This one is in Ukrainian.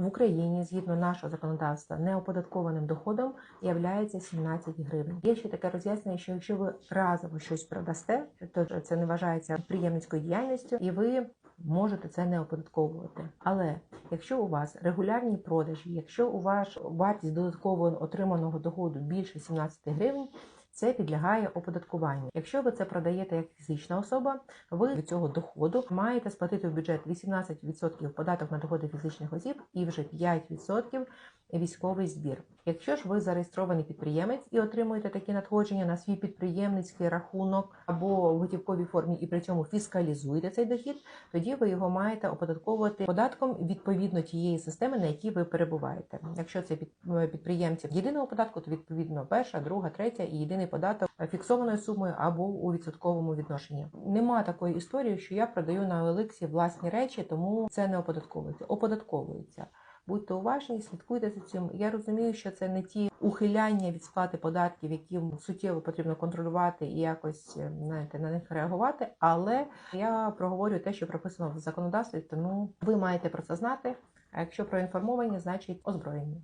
в Україні, згідно нашого законодавства, неоподаткованим доходом являється 17 гривень. Є ще таке роз'яснення, що якщо ви разово щось продасте, то це не вважається підприємницькою діяльністю, і ви можете це не оподатковувати. Але якщо у вас регулярні продажі, якщо у вас вартість додатково отриманого доходу більше 17 гривень. Це підлягає оподаткуванню. Якщо ви це продаєте як фізична особа, ви від цього доходу маєте сплатити в бюджет 18% податок на доходи фізичних осіб і вже 5% військовий збір. Якщо ж ви зареєстрований підприємець і отримуєте такі надходження на свій підприємницький рахунок або в готівковій формі, і при цьому фіскалізуєте цей дохід, тоді ви його маєте оподатковувати податком відповідно тієї системи, на якій ви перебуваєте. Якщо це е, підприємці єдиного податку, то відповідно перша, друга, третя і єдиний податок фіксованою сумою або у відсотковому відношенні. Нема такої історії, що я продаю на Еликсі власні речі, тому це не оподатковується. Оподатковується. Будьте уважні, слідкуйте за цим. Я розумію, що це не ті ухиляння від сплати податків, які суттєво потрібно контролювати і якось е, знаєте, на них реагувати. Але я проговорю те, що прописано в законодавстві, тому ви маєте про це знати. А якщо проінформовані, значить озброєні.